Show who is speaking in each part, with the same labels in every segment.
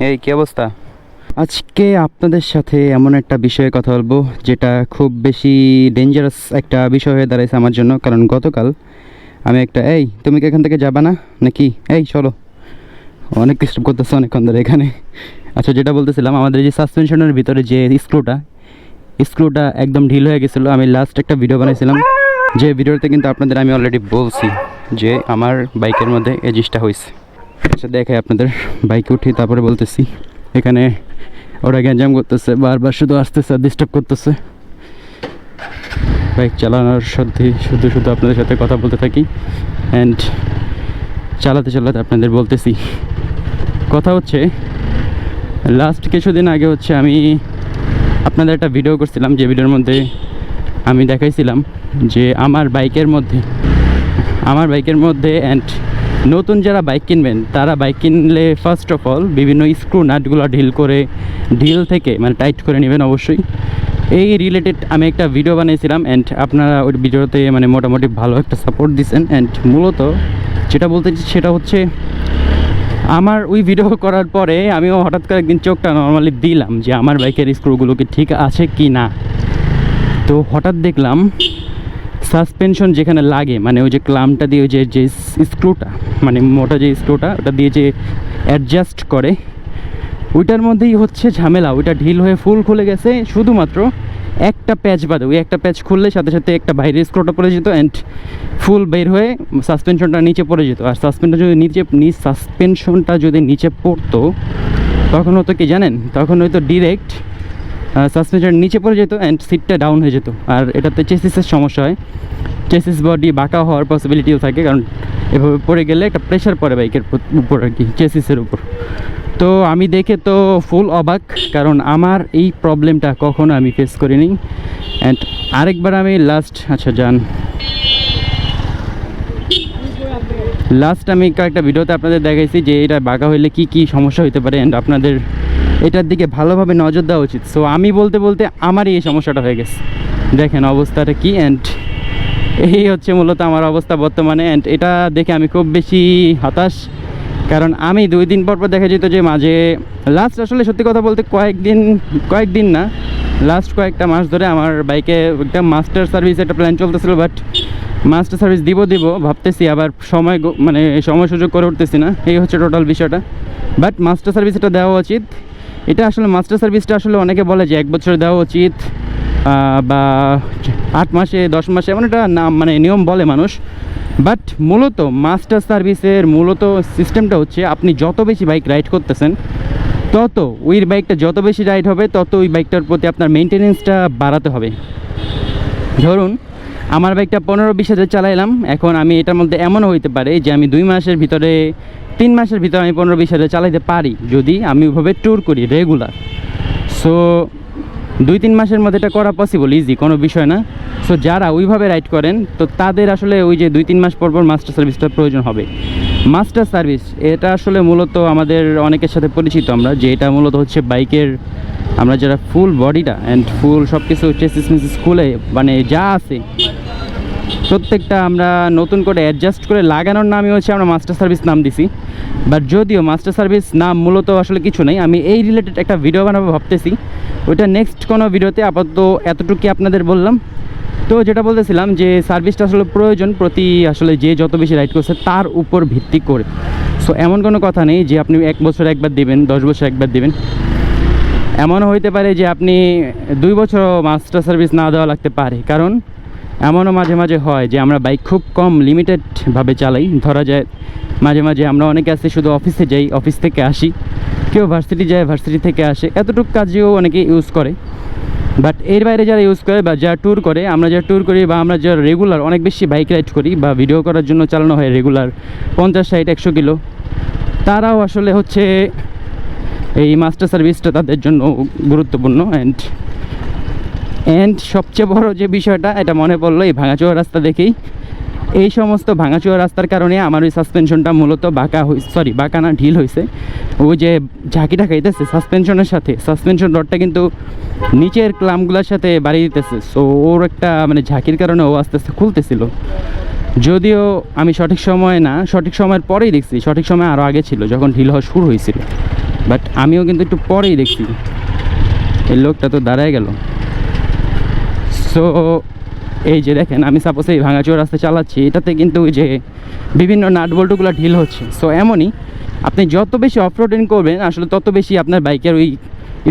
Speaker 1: এই, কি অবস্থা? আজকে আপনাদের সাথে এমন একটা বিষয়ে কথা বলব, যেটা খুব বেশি ডেঞ্জারাস একটা বিষয় হয়ে দাঁড়াইছে আমার জন্য, কারণ গতকাল আমি একটা, এই, তুমি কি এখান থেকে যাবা না? নাকি? এই, চলো। অনেক ডিস্টার্ব করতেছে অনেকক্ষণ ধরে এখানে। আচ্ছা যেটা বলতেছিলাম, আমাদের যে সাসপেনশনের ভিতরে যে স্ক্রুটা স্ক্রুটা একদম ঢিল হয়ে গেছিল। আমি লাস্ট একটা ভিডিও বানাইছিলাম, যে ভিডিওতে কিন্তু আপনাদের আমি অলরেডি বলছি যে আমার বাইকের মধ্যে এই জিনিসটা হয়েছে আচ্ছা দেখাই আপনাদের। বাইকে উঠি তারপরে বলতেছি, এখানে ওরা গ্যাঞ্জাম করতেছে, বারবার শুধু আসতেছে আর ডিস্টার্ব করতেছে। বাইক চালানোর সাথে শুধু শুধু আপনাদের সাথে কথা বলতে থাকি। অ্যান্ড চালাতে চালাতে আপনাদের বলতেছি। কথা হচ্ছে লাস্ট কিছুদিন আগে হচ্ছে আমি আপনাদের একটা ভিডিও করছিলাম, যে ভিডিওর মধ্যে আমি দেখাইছিলাম যে আমার বাইকের মধ্যে, আমার বাইকের মধ্যে অ্যান্ড নতুন যারা বাইক কিনবেন, তারা বাইক কিনলে ফার্স্ট অফ অল বিভিন্ন স্ক্রু নাটগুলো ঢিল করে ঢিল থেকে মানে টাইট করে নেবেন অবশ্যই। এই রিলেটেড আমি একটা ভিডিও বানিয়েছিলাম অ্যান্ড আপনারা ওই ভিডিওতে মানে মোটামুটি ভালো একটা সাপোর্ট দিচ্ছেন অ্যান্ড মূলত যেটা বলতে চাইছি সেটা হচ্ছে, আমার ওই ভিডিও করার পরে আমিও হঠাৎ করে একদিন চোখটা নর্মালি দিলাম যে আমার বাইকের স্ক্রুগুলো কি ঠিক আছে কি না। তো হঠাৎ দেখলাম সাসপেনশন যেখানে লাগে মানে ওই যে ক্লামটা দিয়ে ওই যে যে স্ক্রুটা মানে মোটা যে স্ক্রুটা ওটা দিয়ে যে অ্যাডজাস্ট করে, ওইটার মধ্যেই হচ্ছে ঝামেলা। ওইটা ঢিল হয়ে ফুল খুলে গেছে, শুধুমাত্র একটা প্যাচ বাদে। ওই একটা প্যাচ খুললে সাথে সাথে একটা বাইরের স্ক্রুটা পড়ে যেত অ্যান্ড ফুল বের হয়ে সাসপেনশনটা নিচে পড়ে যেত। আর সাসপেনটা যদি নিচে সাসপেনশনটা যদি নিচে পড়তো, তখন হতো কি জানেন? তখন হয়তো ডিরেক্ট সাসপেনশন নিচে পড়ে যেত অ্যান্ড সিটটা ডাউন হয়ে যেত। আর এটাতে চেসিসের সমস্যা হয়। চেসিস বডি বাঁকা হওয়ার পসিবিলিটিও থাকে, কারণ এভাবে পড়ে গেলে একটা প্রেশার পড়ে বাইকের উপর আর কি চেসিসের উপর। তো আমি দেখে তো ফুল অবাক, কারণ আমার এই প্রবলেমটা কখনো আমি ফেস করিনি। অ্যান্ড আরেকবার আমি লাস্ট আচ্ছা যান। লাস্ট আমি কয়েকটা ভিডিওতে আপনাদের দেখাইছি যে এটা বাঁকা হইলে কি কি সমস্যা হতে পারে। অ্যান্ড আপনাদের এটার দিকে ভালোভাবে নজর দেওয়া উচিত। সো আমি বলতে বলতে আমারই এই সমস্যাটা হয়ে গেছে। দেখেন অবস্থাটা কি অ্যান্ড এই হচ্ছে মূলত আমার অবস্থা বর্তমানে অ্যান্ড এটা দেখে আমি খুব বেশি হতাশ। কারণ আমি দুই দিন পর পর দেখা যেত যে মাঝে লাস্ট আসলে সত্যি কথা বলতে কয়েকদিন কয়েকদিন না লাস্ট কয়েকটা মাস ধরে আমার বাইকে একটা মাস্টার সার্ভিস একটা প্ল্যান চলতেছিল বাট মাস্টার সার্ভিস দিব দিব, ভাবতেছি আবার সময় মানে সময় সুযোগ করে উঠতেছি না। এই হচ্ছে টোটাল বিষয়টা। বাট মাস্টার সার্ভিস এটা দেওয়া উচিত। এটা আসলে মাস্টার সার্ভিসটা আসলে অনেকে বলে যে এক বছর দেওয়া উচিত বা আট মাসে, দশ মাসে, এমন একটা নাম মানে নিয়ম বলে মানুষ। বাট মূলত মাস্টার সার্ভিসের মূলত সিস্টেমটা হচ্ছে আপনি যত বেশি বাইক রাইড করতেছেন, তত ওই বাইকটা যত বেশি রাইড হবে, তত ওই বাইকটার প্রতি আপনার মেনটেনেন্সটা বাড়াতে হবে। ধরুন, আমার বাইকটা পনেরো বিশ হাজার চালাইলাম, এখন আমি এটার মধ্যে এমনও হইতে পারে যে আমি দুই মাসের ভিতরে তিন মাসের ভিতরে আমি পনেরো বিশ হাজার চালাইতে পারি, যদি আমি ওইভাবে ট্যুর করি রেগুলার সো দুই তিন মাসের মধ্যে এটা করা পসিবল ইজি কোনো বিষয় না। সো যারা ওইভাবে রাইড করেন, তো তাদের আসলে ওই যে দুই তিন মাস পর পর মাস্টার সার্ভিসটার প্রয়োজন হবে। মাস্টার সার্ভিস এটা আসলে মূলত আমাদের অনেকের সাথে পরিচিত আমরা, যে এটা মূলত হচ্ছে বাইকের, আমরা যারা ফুল বডিটা অ্যান্ড ফুল সব কিছু চেসিস মিসিস খুলে মানে যা আছে প্রত্যেকটা আমরা নতুন করে অ্যাডজাস্ট করে লাগানোর নামই হচ্ছে আমরা মাস্টার সার্ভিস নাম দিছি। বাট যদিও মাস্টার সার্ভিস নাম মূলত আসলে কিছু নেই, আমি এই রিলেটেড একটা ভিডিও বানাবো ভাবতেছি। ওইটা নেক্সট কোনো ভিডিওতে আপাতত এতটুকুই আপনাদের বললাম। তো যেটা বলতেছিলাম যে সার্ভিসটা আসলে প্রয়োজন প্রতি আসলে যে যত বেশি রাইড করছে তার উপর ভিত্তি করে। সো এমন কোনো কথা নেই যে আপনি এক বছর একবার দেবেন, দশ বছর একবার দেবেন। এমনও হইতে পারে যে আপনি দুই বছর মাস্টার সার্ভিস না দেওয়া লাগতে পারে। কারণ এমনও মাঝে মাঝে হয় যে আমরা বাইক খুব কম লিমিটেডভাবে চালাই। ধরা যায়, মাঝে মাঝে আমরা অনেকে আছি শুধু অফিসে যাই অফিস থেকে আসি। কেউ ভার্সিটি যায় ভার্সিটি থেকে আসে। এতটুকু কাজেও অনেকে ইউজ করে। বাট এর বাইরে যারা ইউজ করে বা যারা ট্যুর করে, আমরা যারা ট্যুর করি বা আমরা যারা রেগুলার অনেক বেশি বাইক রাইড করি বা ভিডিও করার জন্য চালানো হয় রেগুলার পঞ্চাশ, ষাট, একশো কিলো। তারাও আসলে হচ্ছে এই মাস্টার সার্ভিসটা তাদের জন্য গুরুত্বপূর্ণ অ্যান্ড অ্যান্ড সবচেয়ে বড় যে বিষয়টা, এটা মনে পড়ল এই ভাঙাচোয়া রাস্তা দেখেই। এই সমস্ত ভাঙাচোয়া রাস্তার কারণে আমার ওই সাসপেনশনটা মূলত বাঁকা হই সরি বাঁকা না, ঢিল হয়েছে ওই যে ঝাঁকিটা খাইতেছে সাসপেনশনের সাথে সাসপেনশন রডটা কিন্তু নিচের ক্লামগুলোর সাথে বাড়িয়ে দিতেছে। সো ওর একটা মানে ঝাঁকির কারণে ও আস্তে আস্তে খুলতেছিল। যদিও আমি সঠিক সময় না, সঠিক সময়ের পরেই দেখছি, সঠিক সময় আরও আগে ছিল, যখন ঢিল হওয়া শুরু হয়েছিল। বাট আমিও কিন্তু একটু পরেই দেখছি। এই লোকটা তো দাঁড়ায় গেল। সো এই যে দেখেন, আমি সাপোজ এই ভাঙাচোর রাস্তা চালাচ্ছি, এটাতে কিন্তু যে বিভিন্ন নাট বল্টুগুলো ঢিল হচ্ছে। সো এমনই আপনি যত বেশি অফ রোডিং করবেন, আসলে তত বেশি আপনার বাইকের ওই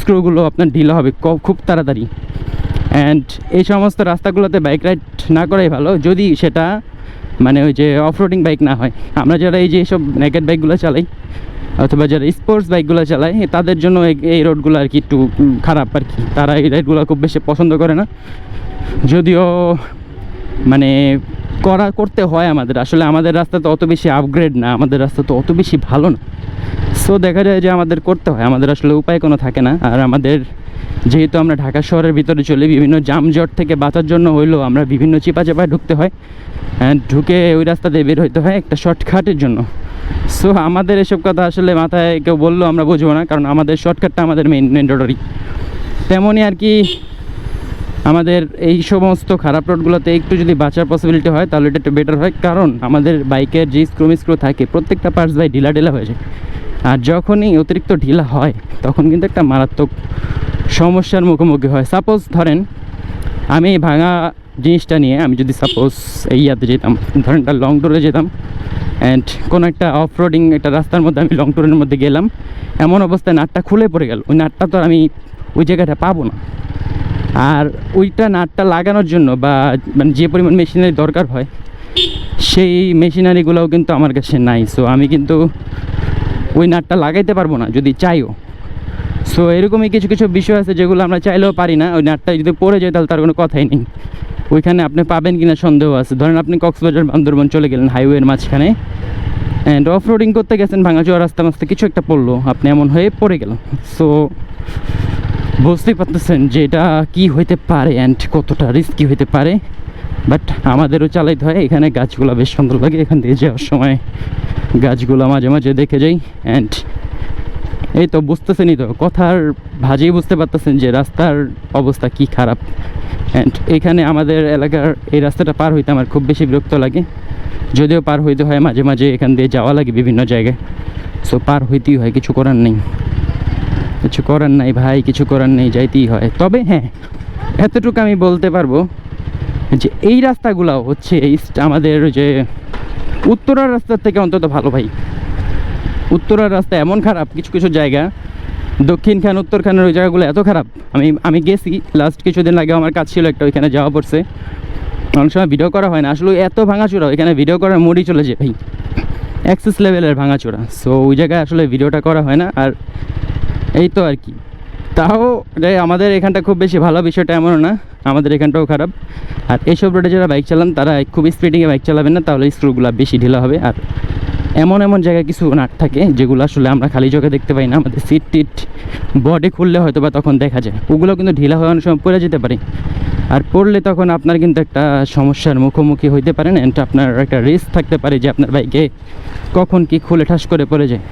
Speaker 1: স্ক্রুগুলো আপনার ঢিলা হবে খুব তাড়াতাড়ি। অ্যান্ড এই সমস্ত রাস্তাগুলোতে বাইক রাইড না করাই ভালো, যদি সেটা মানে ওই যে অফ রোডিং বাইক না হয়। আমরা যারা এই যে সব নেকেট বাইকগুলো চালাই, অথবা যারা স্পোর্টস বাইকগুলো চালায় তাদের জন্য এই রোডগুলো আর কি একটু খারাপ আর কি। তারা এই রাইডগুলো খুব বেশি পছন্দ করে না। যদিও মানে করা, করতে হয় আমাদের। আসলে আমাদের রাস্তা তো অত বেশি আপগ্রেড না, আমাদের রাস্তা তো অত বেশি ভালো না। সো দেখা যায় যে আমাদের করতে হয়, আমাদের আসলে উপায় কোনো থাকে না। আর আমাদের, যেহেতু আমরা ঢাকা শহরের ভিতরে চলি, বিভিন্ন জামজট থেকে বাঁচার জন্য হইলেও আমরা বিভিন্ন চিপা চাপায় ঢুকতে হয়। ঢুকে ওই রাস্তা দিয়ে বের হইতে হয় একটা শর্টকাটের জন্য। সো আমাদের এসব কথা আসলে মাথায় কেউ বললেও আমরা বুঝব না, কারণ আমাদের শর্টকাটটা আমাদের মেইন ম্যান্ডেটরি তেমনই আর কি আমাদের এই সমস্ত খারাপ রোডগুলোতে একটু যদি বাঁচার পসিবিলিটি হয়, তাহলে এটা একটু বেটার হয়। কারণ আমাদের বাইকের যে স্ক্রু স্ক্রু থাকে, প্রত্যেকটা পার্টস বাই ঢিলা ঢিলা হয়ে যায়। আর যখনই অতিরিক্ত ঢিলা হয়, তখন কিন্তু একটা মারাত্মক সমস্যার মুখোমুখি হয়। সাপোজ ধরেন, আমি এই ভাঙা জিনিসটা নিয়ে আমি যদি সাপোজ এই ইয়াতে যেতাম, ধরেন একটা লং ট্যুরে যেতাম অ্যান্ড কোনো একটা অফ রোডিং একটা রাস্তার মধ্যে আমি লং ট্যুরের মধ্যে গেলাম, এমন অবস্থায় নাটটা খুলে পড়ে গেল। ওই নাটটা তো আমি ওই জায়গাটা পাবো না। আর ওইটা নাটটা লাগানোর জন্য বা মানে যে পরিমাণ মেশিনারি দরকার হয়, সেই মেশিনারিগুলোও কিন্তু আমার কাছে নাই। সো আমি কিন্তু ওই নাটটা লাগাইতে পারব না, যদি চাইও। সো এরকমই কিছু কিছু বিষয় আছে যেগুলো আমরা চাইলেও পারি না। ওই নাটটা যদি পড়ে যায়, তাহলে তার কোনো কথাই নেই। ওইখানে আপনি পাবেন কিনা সন্দেহ আছে। ধরেন আপনি কক্সবাজার বান্দরবন চলে গেলেন হাইওয়ের মাঝখানে। অ্যান্ড অফ রোডিং করতে গেছেন ভাঙাচোয়া রাস্তা মাস্তে কিছু একটা পড়ল। আপনি এমন হয়ে পড়ে গেল সো বুঝতেই পারতেছেন যে এটা কী হইতে পারে অ্যান্ড কতটা রিস্কি হইতে পারে বাট আমাদেরও চালাইতে হয়। এখানে গাছগুলো বেশ সুন্দর লাগে এখান দিয়ে যাওয়ার সময়। গাছগুলো মাঝে মাঝে দেখে যাই অ্যান্ড এই তো বুঝতেছেনই তো, কথার ভাজেই বুঝতে পারতেছেন যে রাস্তার অবস্থা কি খারাপ। অ্যান্ড এখানে আমাদের এলাকার এই রাস্তাটা পার হইতে আমার খুব বেশি বিরক্ত লাগে। যদিও পার হইতে হয়, মাঝে মাঝে এখান দিয়ে যাওয়া লাগে বিভিন্ন জায়গায়। সো পার হইতেই হয়, কিছু করার নেই। কিছু করার নাই ভাই, কিছু করার নেই, যাইতেই হয়। তবে হ্যাঁ এতটুকু আমি বলতে পারব যে এই রাস্তাগুলো হচ্ছে আমাদের যে উত্তরার রাস্তার থেকে অন্তত ভালো ভাই। উত্তরার রাস্তা এমন খারাপ, কিছু কিছু জায়গা, দক্ষিণ খান, উত্তর খানের ওই জায়গাগুলো এত খারাপ। আমি আমি গেছি লাস্ট কিছুদিন আগে আমার কাজ ছিল একটা, ওইখানে যাওয়া পড়ছে। অনেক সময় ভিডিও করা হয় না, আসলে এত ভাঙাচোরা, ওইখানে ভিডিও করার মুডই চলে যায় ভাই। অ্যাক্সেস লেভেলের ভাঙাচোরা। সো ওই জায়গায় আসলে ভিডিওটা করা হয় না, আর এই তো আর কি। তাও আমাদের এখানটা খুব বেশি ভালো, বিষয়টা এমনও না। আমাদের এখানটাও খারাপ। আর এইসব রোডে যারা বাইক চালান, তারা খুব স্পিডিংয়ে বাইক চালাবেন না, তাহলে স্ক্রুগুলো বেশি ঢিলা হবে। আর এমন এমন জায়গায় কিছু নাট থাকে, যেগুলো আসলে আমরা খালি চোখে দেখতে পাই না। আমাদের সিট টিট বডি খুললে হয়তো বা তখন দেখা যায়। ওগুলো কিন্তু ঢিলা অনেক সময় পড়ে যেতে পারে। আর পড়লে তখন আপনার কিন্তু একটা সমস্যার মুখোমুখি হইতে পারেন অ্যান্ড আপনার একটা রিস্ক থাকতে পারে যে আপনার বাইকে কখন কি খুলে ঠাস করে পড়ে যায়।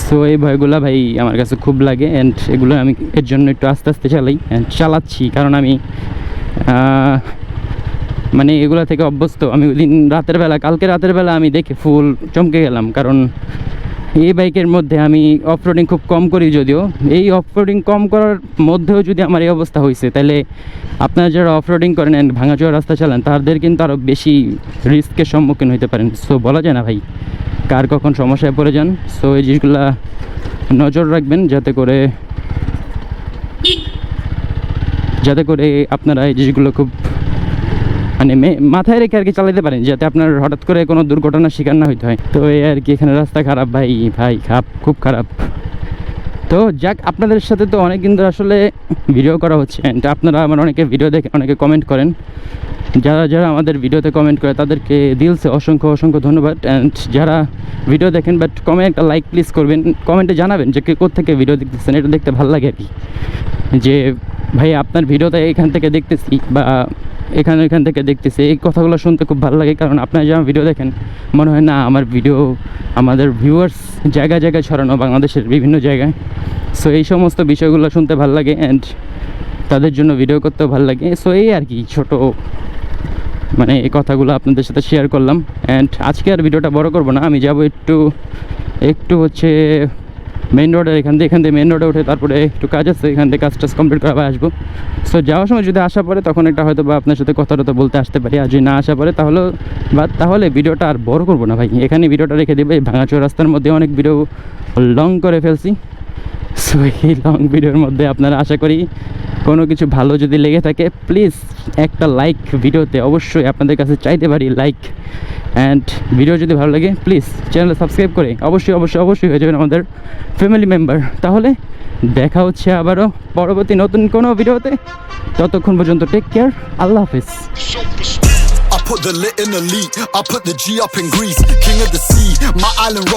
Speaker 1: সো এই ভয়গুলো ভাই আমার কাছে খুব লাগে অ্যান্ড এগুলো আমি এর জন্য একটু আস্তে আস্তে চালাই অ্যান্ড চালাচ্ছি। কারণ আমি মানে এগুলো থেকে অভ্যস্ত। আমি ওই দিন রাতের বেলা, কালকে রাতের বেলা আমি দেখে ফুল চমকে গেলাম। কারণ এই বাইকের মধ্যে আমি অফরোডিং খুব কম করি যদিও। এই অফরোডিং কম করার মধ্যেও যদি আমার এই অবস্থা হয়েছে তাহলে আপনারা যারা অফরোডিং করেন অ্যান্ড ভাঙাচোরা রাস্তা চালান, তাদের কিন্তু আরও বেশি রিস্কের সম্মুখীন হতে পারেন। সো বলা যায় না ভাই। কার কখন সমস্যায় পড়ে যান সো এই জিনিসগুলা নজর রাখবেন যাতে করে যাতে করে আপনারা এই জিনিসগুলো খুব মানে মাথায় রেখে আর কি চালাতে পারেন, যাতে আপনার হঠাৎ করে কোনো দুর্ঘটনার শিকার না হইতে হয়। তো এই আর কি এখানে রাস্তা খারাপ ভাই ভাই খাপ, খুব খারাপ। তো যাক, আপনাদের সাথে তো অনেক কিন্তু আসলে ভিডিও করা হচ্ছে আপনারা আমার অনেকে ভিডিও দেখে, অনেকে কমেন্ট করেন। যারা যারা আমাদের ভিডিওতে কমেন্ট করে তাদেরকে দিলসে অসংখ্য অসংখ্য ধন্যবাদ। অ্যান্ড যারা ভিডিও দেখেন বাট কমেন্ট একটা লাইক প্লিজ করবেন কমেন্টে জানাবেন যে কে কোথেকে ভিডিও দেখতেছেন, এটা দেখতে ভালো লাগে আর কি। যে ভাই আপনার ভিডিওটা এখান থেকে দেখতেছি বা এখানে এখান থেকে দেখতেছি, এই কথাগুলো শুনতে খুব ভালো লাগে কারণ আপনারা যখন ভিডিও দেখেন, মনে হয় না আমার ভিডিও আমাদের ভিউয়ার্স জায়গায় জায়গায় ছড়ানো বাংলাদেশের বিভিন্ন জায়গায়। সো এই সমস্ত বিষয়গুলো শুনতে ভালো লাগে অ্যান্ড তাদের জন্য ভিডিও করতেও ভালো লাগে। সো এই আর কি ছোটো মানে এই কথাগুলো আপনাদের সাথে শেয়ার করলাম অ্যান্ড আজকে আর ভিডিওটা বড় করব না, আমি যাব একটু একটু হচ্ছে মেন রোডের এখান থেকে এখান দিয়ে মেন রোডে উঠে তারপরে একটু কাজ আছে, এখান থেকে কাজ টাজ কমপ্লিট করা আসব। সো যাওয়ার সময় যদি আসা পরে তখন একটা হয়তো বা আপনার সাথে কথা টথা বলতে আসতে পারি, আর যদি না আসা পরে তাহলে বা তাহলে ভিডিওটা আর বড় করব না ভাই। এখানে ভিডিওটা রেখে দেবে ভাঙাচোর রাস্তার মধ্যে অনেক ভিডিও লং করে ফেলছি। সো এই লং ভিডিওর মধ্যে আপনারা আশা করি কোনো কিছু ভালো যদি লেগে থাকে প্লিজ একটা লাইক ভিডিওতে অবশ্যই আপনাদের কাছে চাইতে পারি লাইক অ্যান্ড ভিডিও যদি ভালো লাগে প্লিজ চ্যানেল সাবস্ক্রাইব করে অবশ্যই অবশ্যই অবশ্যই হয়ে যাবেন আমাদের ফ্যামিলি মেম্বার তাহলে দেখা হচ্ছে আবারও পরবর্তী নতুন কোনো ভিডিওতে ততক্ষণ পর্যন্ত টেক কেয়ার আল্লাহ হাফিজ
Speaker 2: put the lit in the lead. I put the G up in Greece. King of the sea. My island.